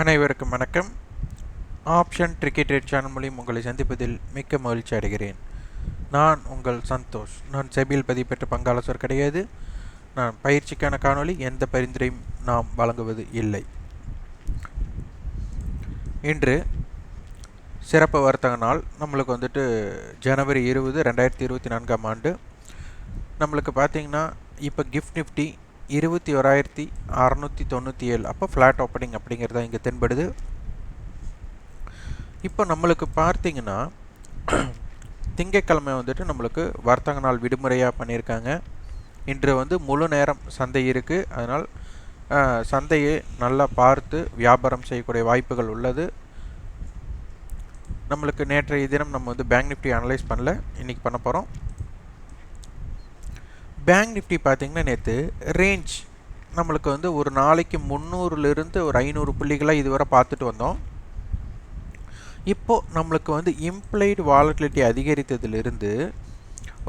அனைவருக்கும் வணக்கம். Option cricket channel மூலியம் உங்களை சந்திப்பதில் மிக்க மகிழ்ச்சி அடைகிறேன். நான் உங்கள் சந்தோஷ். நான் செபியில் பதிவு பெற்ற பங்காளசர் கிடையாது. நான் பயிற்சிக்கான காணொளி எந்த பரிந்துரையும் நாம் வழங்குவது இல்லை. இன்று சிறப்பு வர்த்தக நாள். நம்மளுக்கு வந்துட்டு ஜனவரி இருபது ரெண்டாயிரத்தி இருபத்தி நான்காம் ஆண்டு. நம்மளுக்கு பார்த்தீங்கன்னா இப்போ கிஃப்ட் நிஃப்டி இருபத்தி ஓராயிரத்தி அறநூற்றி தொண்ணூற்றி ஏழு. அப்போ ஃப்ளாட் ஓப்பனிங் அப்படிங்கிறத இங்கே தென்படுது. இப்போ நம்மளுக்கு பார்த்தீங்கன்னா திங்கட்கிழமை வந்துட்டு நம்மளுக்கு வர்த்தக நாள் விடுமுறையாக பண்ணியிருக்காங்க. இன்று வந்து முழு நேரம் சந்தை இருக்குது அதனால் சந்தையை நல்லா பார்த்து வியாபாரம் செய்யக்கூடிய வாய்ப்புகள் உள்ளது. நம்மளுக்கு நேற்றைய தினம் நம்ம வந்து பேங்க் நிஃப்டி அனலைஸ் பண்ணல. இன்றைக்கி பண்ண போகிறோம் பேங்க் நிஃப்டி பார்த்தீங்கன்னா நேற்று ரேஞ்ச் நம்மளுக்கு வந்து ஒரு நாளைக்கு முந்நூறுலேருந்து ஒரு ஐநூறு புள்ளிகளாக இதுவரை பார்த்துட்டு வந்தோம். இப்போது நம்மளுக்கு வந்து இம்ப்ளைடு வாலட்டிலிட்டி அதிகரித்ததுலேருந்து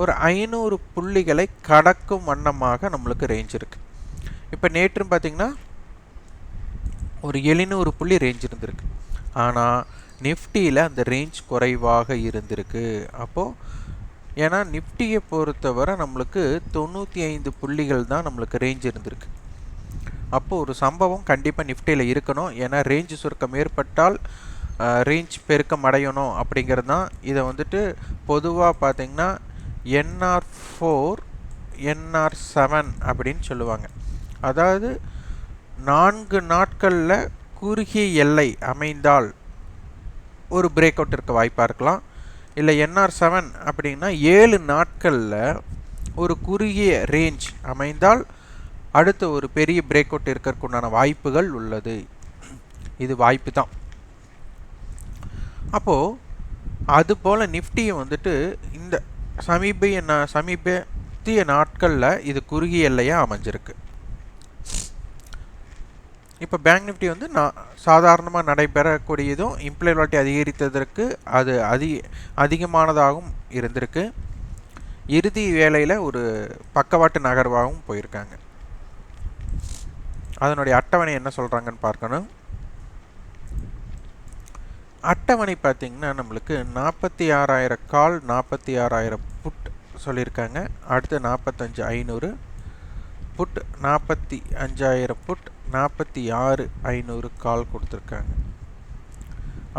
ஒரு ஐநூறு புள்ளிகளை கடக்கும் வண்ணமாக நம்மளுக்கு ரேஞ்ச் இருக்குது இப்போ நேற்றும் பார்த்திங்கன்னா ஒரு எழுநூறு புள்ளி ரேஞ்ச் இருந்திருக்கு. ஆனால் நிஃப்டியில் அந்த ரேஞ்ச் குறைவாக இருந்திருக்கு. அப்போது ஏன்னா நிஃப்டியை பொறுத்தவரை நம்மளுக்கு தொண்ணூற்றி ஐந்து புள்ளிகள் தான் நம்மளுக்கு ரேஞ்ச் இருந்திருக்கு. அப்போது ஒரு சம்பவம் கண்டிப்பாக நிஃப்டியில் இருக்கணும். ஏன்னா ரேஞ்ச் சுருக்கம் ஏற்பட்டால் ரேஞ்ச் பெருக்கம் அடையணும் அப்படிங்கிறது தான். இதை வந்துட்டு பொதுவாக பார்த்தீங்கன்னா என்ஆர் ஃபோர் என்ஆர் செவன் அப்படின்னு சொல்லுவாங்க. அதாவது நான்கு நாட்களில் குறுகிய எல்லை அமைந்தால் ஒரு பிரேக் அவுட் இருக்க வாய்ப்பாக இருக்கலாம். இல்லை என்ஆர் செவன் அப்படின்னா ஏழு நாட்களில் ஒரு குறுகிய ரேஞ்ச் அமைந்தால் அடுத்த ஒரு பெரிய பிரேக் அவுட் இருக்கிறதுக்குண்டான வாய்ப்புகள் உள்ளது. இது வாய்ப்பு தான் அப்போது அதுபோல் நிஃப்டியை வந்துட்டு இந்த சமீப நா- சமீபத்திய நாட்களில் இது குறுகிய எல்லையாக அமைஞ்சிருக்கு. இப்போ பேங்க் நிஃப்டி வந்து நான் சாதாரணமாக நடைபெறக்கூடியதும் இம்ப்ளாய் அதிகரித்ததற்கு அது அதி அதிகமானதாகவும் இருந்திருக்கு. இறுதி வேலையில் ஒரு பக்கவாட்டு நகர்வாகவும் போயிருக்காங்க. அதனுடைய அட்டவணை என்ன சொல்கிறாங்கன்னு பார்க்கணும். அட்டவணை பார்த்திங்கன்னா நம்மளுக்கு நாற்பத்தி ஆறாயிரம் கால் நாற்பத்தி ஆறாயிரம் புட் சொல்லியிருக்காங்க. அடுத்து நாற்பத்தஞ்சு ஐநூறு புட் நாற்பத்தி அஞ்சாயிரம் புட் நாற்பத்தி ஆறு ஐநூறு கால் கொடுத்துருக்காங்க.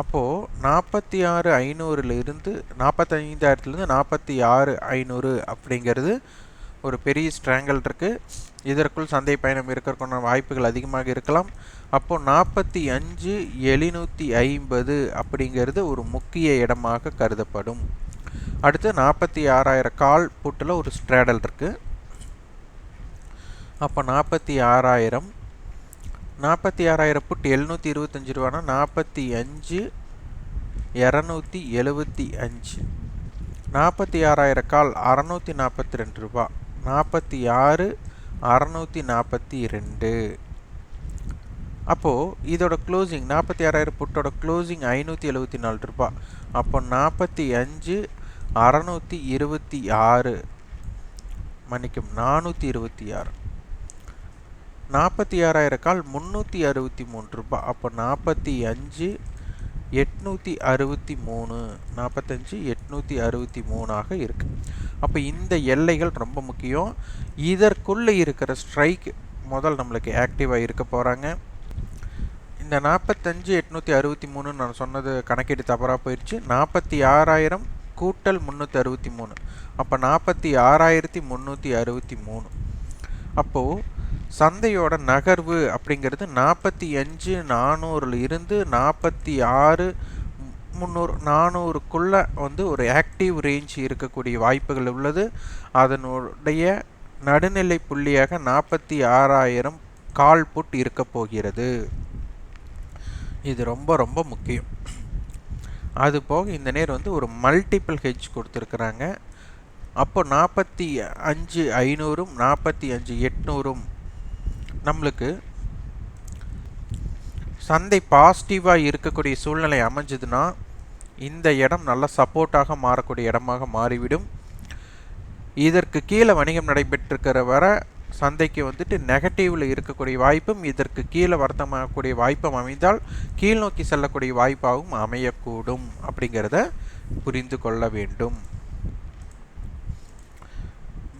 அப்போது நாற்பத்தி ஆறு ஐநூறுலேருந்து நாற்பத்தைந்தாயிரத்துலேருந்து நாற்பத்தி ஆறு ஐநூறு அப்படிங்கிறது ஒரு பெரிய ஸ்ட்ராங்கல் இருக்குது இதற்குள் சந்தை பயணம் இருக்கிறதுக்கான வாய்ப்புகள் அதிகமாக இருக்கலாம். அப்போது நாற்பத்தி அஞ்சு எழுநூற்றி ஐம்பது அப்படிங்கிறது ஒரு முக்கிய இடமாக கருதப்படும். அடுத்து நாற்பத்தி ஆறாயிரம் கால் புட்டில் ஒரு ஸ்ட்ராடல் இருக்குது அப்போ நாற்பத்தி ஆறாயிரம். நாற்பத்தி ஆறாயிரம் புட் எழுநூற்றி இருபத்தஞ்சி ரூபானா நாற்பத்தி அஞ்சு இரநூத்தி எழுபத்தி அஞ்சு. நாற்பத்தி ஆறாயிரம் கால் அறநூற்றி நாற்பத்தி ரெண்டு ரூபா. நாற்பத்தி ஆறு அறநூற்றி நாற்பத்தி ரெண்டு அப்போது இதோட க்ளோசிங் நாற்பத்தி ஆறாயிரம் புட்டோட க்ளோசிங் ஐநூற்றி எழுபத்தி நாலு ரூபா. அப்போ நாற்பத்தி அஞ்சு அறநூற்றி இருபத்தி ஆறு. மன்னிக்கும் நானூற்றி இருபத்தி ஆறு. நாற்பத்தி ஆறாயிரம் கால் முந்நூற்றி அறுபத்தி மூணு ரூபாய் அப்போ நாற்பத்தி அஞ்சு எட்நூற்றி அறுபத்தி மூணு. நாற்பத்தஞ்சு எட்நூற்றி அறுபத்தி மூணாக இருக்குது அப்போ இந்த எல்லைகள் ரொம்ப முக்கியம். இதற்குள்ளே இருக்கிற ஸ்ட்ரைக் முதல் நம்மளுக்கு ஆக்டிவாக இருக்க போகிறாங்க இந்த நாற்பத்தஞ்சு எட்நூற்றி அறுபத்தி மூணுன்னு நான் சொன்னது கணக்கீடு தவறாக போயிடுச்சு நாற்பத்தி ஆறாயிரம் கூட்டல் முந்நூற்றி அறுபத்தி மூணு. அப்போ நாற்பத்தி ஆறாயிரத்தி முந்நூற்றி அறுபத்தி மூணு. அப்போது சந்தையோட நகர்வு அப்படிங்கிறது நாற்பத்தி அஞ்சு நானூறில் இருந்து நாற்பத்தி ஆறு முந்நூறு நானூறுக்குள்ளே வந்து ஒரு ஆக்டிவ் ரேஞ்ச் இருக்கக்கூடிய வாய்ப்புகள் உள்ளது. அதனுடைய நடுநிலை புள்ளியாக நாற்பத்தி ஆறாயிரம் கால் புட் இருக்க போகிறது. இது ரொம்ப ரொம்ப முக்கியம். அது போக இந்த நேரம் வந்து ஒரு மல்டிபிள் ஹெட்ஜ் கொடுத்துருக்குறாங்க. அப்போ நாற்பத்தி அஞ்சு ஐநூறும் நாற்பத்தி அஞ்சு எட்நூறும் நம்மளுக்கு சந்தை பாசிட்டிவாக இருக்கக்கூடிய சூழ்நிலை அமைஞ்சதுன்னா இந்த இடம் நல்ல சப்போர்ட்டாக மாறக்கூடிய இடமாக மாறிவிடும். இதற்கு கீழே வணிகம் நடைபெற்றிருக்கிற வர சந்தைக்கு வந்துட்டு நெகட்டிவில் இருக்கக்கூடிய வாய்ப்பும் இதற்கு கீழே வர்த்தமாகக்கூடிய வாய்ப்பும் அமைந்தால் கீழ் நோக்கி செல்லக்கூடிய வாய்ப்பாகவும் அமையக்கூடும் அப்படிங்கிறத புரிந்து கொள்ள வேண்டும்.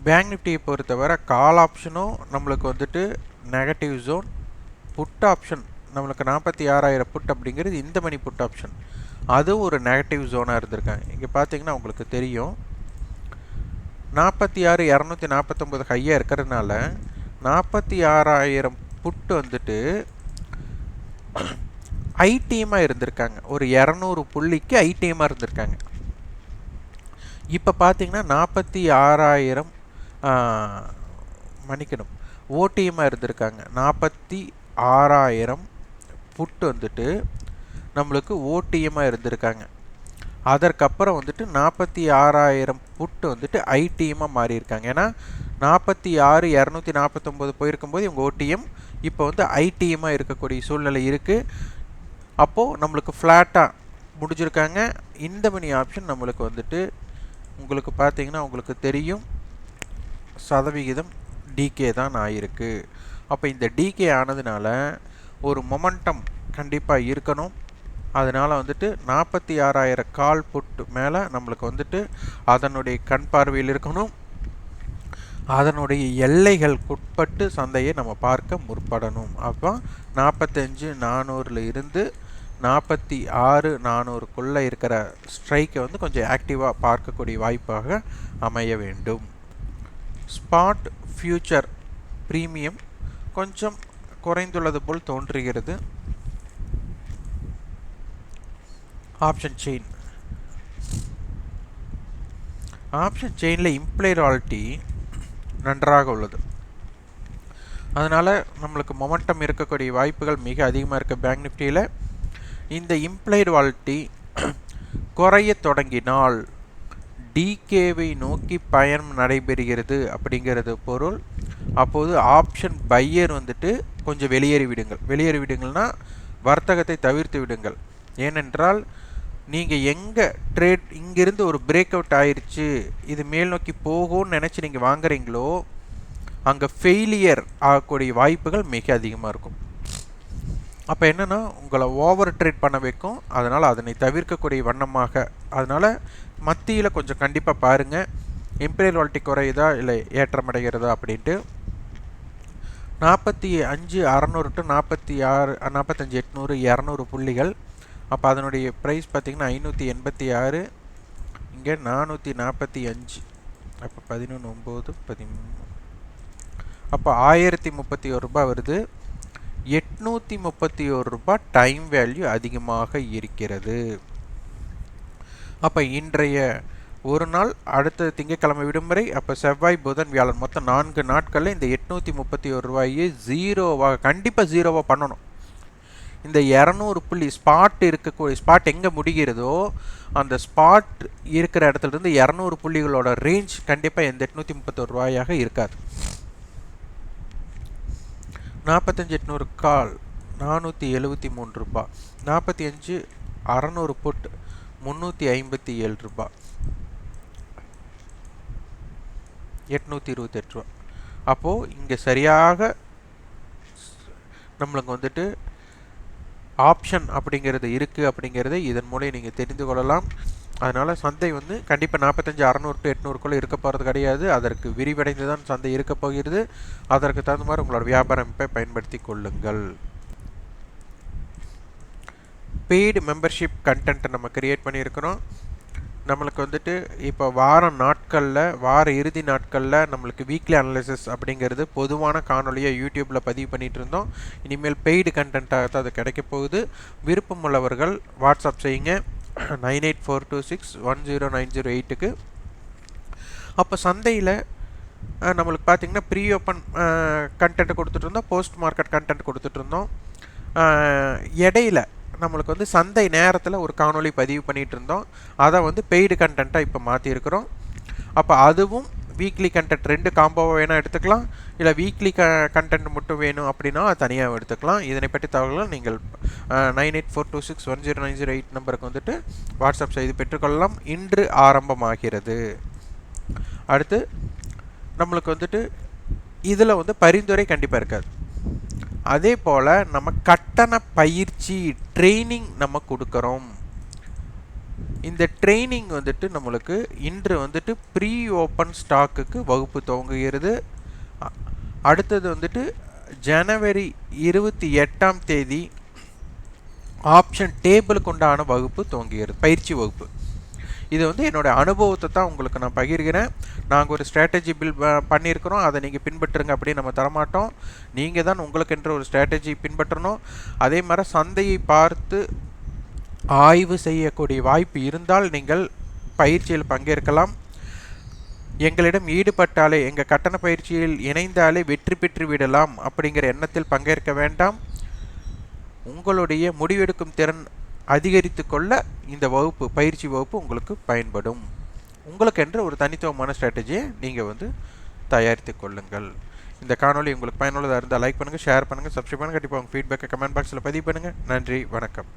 பேங்க் நிஃப்டியை பொறுத்தவரை கால் ஆப்ஷனும் நம்மளுக்கு வந்துட்டு நெகட்டிவ் ஜோன் புட் ஆப்ஷன் நம்மளுக்கு நாற்பத்தி ஆறாயிரம் புட் அப்படிங்கிறது இந்த மணி புட் ஆப்ஷன் அதுவும் ஒரு நெகட்டிவ் ஜோனாக இருந்திருக்காங்க. இங்கே பார்த்தீங்கன்னா உங்களுக்கு தெரியும். நாற்பத்தி ஆறு இரநூத்தி நாற்பத்தொம்பது ஹையாக இருக்கிறதுனால நாற்பத்தி ஆறாயிரம் புட்டு வந்துட்டு ஐடிஎம்மாக இருந்திருக்காங்க. ஒரு இரநூறு புள்ளிக்கு ஐடிஎம்மாக இருந்திருக்காங்க. இப்போ பார்த்தீங்கன்னா நாற்பத்தி ஆறாயிரம் மன்னிக்கணும். ஓடிஎம்மாக இருந்திருக்காங்க. நாற்பத்தி ஆறாயிரம் புட் வந்துட்டு நம்மளுக்கு ஓடிஎம்மாக இருந்திருக்காங்க. அதற்கப்புறம் வந்துட்டு நாற்பத்தி ஆறாயிரம் புட்டு வந்துட்டு ஐடிஎம்மாக மாறியிருக்காங்க. ஏன்னா நாற்பத்தி ஆறு இரநூத்தி நாற்பத்தொம்போது போயிருக்கும்போது இவங்க ஓடிஎம் இப்போ வந்து ஐடிஎம்மாக இருக்கக்கூடிய சூழ்நிலை இருக்குது அப்போது நம்மளுக்கு ஃப்ளாட்டாக முடிஞ்சிருக்காங்க. இந்த மணி ஆப்ஷன் நம்மளுக்கு வந்துட்டு உங்களுக்கு பார்த்தீங்கன்னா உங்களுக்கு தெரியும். சதவிகிதம் டிகே தான் ஆயிருக்கு. அப்போ இந்த டிகே ஆனதுனால ஒரு மொமெண்டம் கண்டிப்பாக இருக்கணும். அதனால் வந்துட்டு நாற்பத்தி ஆறாயிரம் கால் புட்டு மேலே நம்மளுக்கு வந்துட்டு அதனுடைய கண் பார்வையில் இருக்கணும். அதனுடைய எல்லைகளுக்குட்பட்டு சந்தையை நம்ம பார்க்க முற்படணும். அப்போ நாற்பத்தஞ்சு நானூறில் இருந்து நாற்பத்தி ஆறு நானூறுக்குள்ளே இருக்கிற ஸ்ட்ரைக்கை வந்து கொஞ்சம் ஆக்டிவாக பார்க்கக்கூடிய வாய்ப்பாக அமைய வேண்டும். ஸ்பாட் ஃபியூச்சர் ப்ரீமியம் கொஞ்சம் குறைந்துள்ளது போல் தோன்றுகிறது. ஆப்ஷன் செயின் ஆப்ஷன் செயினில் இம்ப்ளைராலிட்டி நன்றாக உள்ளது. அதனால் நம்மளுக்கு மொமெண்டம் இருக்கக்கூடிய வாய்ப்புகள் மிக அதிகமாக இருக்குது பேங்க் நிஃப்டியில் இந்த இம்ப்ளைடு வால்ட்டி குறைய தொடங்கினால் டிகேவை நோக்கி பயணம் நடைபெறுகிறது அப்படிங்கிறது பொருள். அப்போது ஆப்ஷன் பையர் வந்துட்டு கொஞ்சம் வெளியேறி விடுங்கள். வெளியேறி விடுங்கள்னா வர்த்தகத்தை தவிர்த்து விடுங்கள். ஏனென்றால் நீங்கள் எங்கே ட்ரேட் இங்கேருந்து ஒரு பிரேக் அவுட் ஆயிடுச்சு இது மேல் நோக்கி போகும்னு நினச்சி நீங்கள் வாங்குறீங்களோ அங்கே ஃபெயிலியர் ஆகக்கூடிய வாய்ப்புகள் மிக அதிகமாக இருக்கும். அப்போ என்னென்னா உங்களை ஓவர் ட்ரேட் பண்ண வைக்கும். அதனால் அதனை தவிர்க்கக்கூடிய வண்ணமாக அதனால் மத்தியில் கொஞ்சம் கண்டிப்பாக பாருங்கள் இம்பீரியல் வால்ட்டி குறையுதா இல்லை ஏற்றமடைகிறதா அப்படின்ட்டு. நாற்பத்தி அஞ்சு அறநூறு டு நாற்பத்தி ஆறு நாற்பத்தஞ்சு எட்நூறு இரநூறு புள்ளிகள். அப்போ அதனுடைய ப்ரைஸ் பார்த்திங்கன்னா ஐநூற்றி எண்பத்தி ஆறு இங்கே நானூற்றி நாற்பத்தி அஞ்சு. அப்போ பதினொன்று ஒம்பது பதிமூணு. அப்போ ஆயிரத்தி முப்பத்தி ஒரு ரூபாய் வருது. எட்நூற்றி முப்பத்தி ஒரு ரூபாய் டைம் வேல்யூ அதிகமாக இருக்கிறது. அப்போ இன்றைய ஒரு நாள் அடுத்த திங்கட்கிழமை விடுமுறை அப்போ செவ்வாய் புதன் வியாழன். மொத்தம் நான்கு நாட்களில் இந்த எட்நூற்றி முப்பத்தி ஒரு ரூபாயை ஜீரோவாக கண்டிப்பாக ஜீரோவாக பண்ணணும். இந்த இரநூறு புள்ளி ஸ்பாட் இருக்கக்கூடிய ஸ்பாட் எங்கே முடிகிறதோ அந்த ஸ்பாட் இருக்கிற இடத்துலேருந்து இரநூறு புள்ளிகளோட ரேஞ்ச் கண்டிப்பாக எந்த எட்நூற்றி முப்பத்தொரு ரூபாயாக இருக்காது. நாற்பத்தஞ்சு எட்நூறு கால் நானூற்றி எழுபத்தி மூணு ரூபாய். நாற்பத்தி அஞ்சு அறநூறு புட் முந்நூற்றி ஐம்பத்தி ஏழு ரூபா. எட்நூற்றி இருபத்தெட்டு ரூபா. அப்போது இங்கே சரியாக நம்மளுக்கு வந்துட்டு ஆப்ஷன் அப்படிங்கிறது இருக்குது அப்படிங்கிறத இதன் மூலம் நீங்கள் தெரிந்து கொள்ளலாம். அதனால் சந்தை வந்து கண்டிப்பாக நாற்பத்தஞ்சு அறநூறு டு எட்நூறுக்குள்ளே இருக்க போகிறது கிடையாது. அதற்கு விரிவடைந்து தான் சந்தை இருக்க போகிறது. அதற்கு தகுந்த மாதிரி உங்களோட வியாபார அமைப்பை பயன்படுத்தி கொள்ளுங்கள். பெய்டு மெம்பர்ஷிப் கண்டென்ட்டை நம்ம க்ரியேட் பண்ணியிருக்கிறோம். நம்மளுக்கு வந்துட்டு இப்போ வார நாட்களில் வார இறுதி நாட்களில் நம்மளுக்கு வீக்லி அனலிசிஸ் அப்படிங்கிறது பொதுவான காணொலியை யூடியூப்பில் பதிவு பண்ணிகிட்டு இருந்தோம் இனிமேல் பெய்டு கண்டென்ட்டாக தான் அது கிடைக்க போகுது. விருப்பமுள்ளவர்கள் வாட்ஸ்அப் செய்யுங்க. Nine eight four two six one zero nine zero எயிட்டுக்கு அப்போ சந்தையில் நம்மளுக்கு பார்த்திங்கன்னா ப்ரீ ஓப்பன் கண்டென்ட் கொடுத்துட்ருந்தோம் போஸ்ட் மார்க்கெட் கண்டென்ட் கொடுத்துட்ருந்தோம் இடையில நம்மளுக்கு வந்து சந்தை நேரத்தில் ஒரு காணொலி பதிவு பண்ணிகிட்டு இருந்தோம் அதை வந்து பெய்டு கண்டென்ட்டாக இப்போ மாற்றிருக்கிறோம் அப்போ அதுவும் வீக்லி கண்டென்ட் ரெண்டு காம்போவாக வேணால் எடுத்துக்கலாம். இல்லை வீக்லி க கண்டென்ட் மட்டும் வேணும் அப்படின்னா தனியாக எடுத்துக்கலாம். இதனை பற்றி தகவல்கள் நீங்கள் nine eight four two six one zero nine zero eight நம்பருக்கு வந்துட்டு வாட்ஸ்அப் செய்து பெற்றுக்கொள்ளலாம். இன்று ஆரம்பமாகிறது. அடுத்து நம்மளுக்கு வந்துட்டு இதில் வந்து பரிந்துரை கண்டிப்பாக இருக்காது. அதே போல் நம்ம கட்டண பயிற்சி ட்ரைனிங் நம்ம கொடுக்குறோம். இந்த ட்ரைனிங் வந்துட்டு நம்மளுக்கு இன்று வந்துட்டு ப்ரீ ஓப்பன் ஸ்டாக்குக்கு வகுப்பு துவங்குகிறது. அடுத்தது வந்துட்டு ஜனவரி இருபத்தி எட்டாம் தேதி ஆப்ஷன் டேபிளுக்கு உண்டான வகுப்பு துவங்குகிறது பயிற்சி வகுப்பு. இது வந்து என்னோட அனுபவத்தை தான் உங்களுக்கு நான் பகிர்கிறேன். நாங்கள் ஒரு ஸ்ட்ராட்டஜி பில் பண்ணியிருக்கிறோம். அதை நீங்கள் பின்பற்றுங்க அப்படின்னு நம்ம தரமாட்டோம். நீங்கள் தான் உங்களுக்கென்ற ஒரு ஸ்ட்ராட்டஜி பின்பற்றணும். அதே மாதிரி சந்தையை பார்த்து ஆய்வு செய்யக்கூடிய வாய்ப்பு இருந்தால் நீங்கள் பயிற்சியில் பங்கேற்கலாம். எங்களிடம் ஈடுபட்டாலே எங்கள் கட்டண பயிற்சியில் இணைந்தாலே வெற்றி பெற்று விடலாம் அப்படிங்கிற எண்ணத்தில் பங்கேற்க வேண்டாம். உங்களுடைய முடிவெடுக்கும் திறன் அதிகரித்து கொள்ள இந்த வகுப்பு பயிற்சி வகுப்பு உங்களுக்கு பயன்படும். உங்களுக்கென்று ஒரு தனித்துவமான ஸ்ட்ராட்டஜியை நீங்கள் வந்து தயாரித்து கொள்ளுங்கள். இந்த காணொளி உங்களுக்கு பயனுள்ளதாக இருந்தால் லைக் பண்ணுங்கள் ஷேர் பண்ணுங்கள் சப்ஸ்கிரைப் பண்ணுங்கள் கண்டிப்பாக உங்கள் ஃபீட்பேக்கை கமெண்ட் பாக்ஸில் பதிவு பண்ணுங்கள் நன்றி வணக்கம்.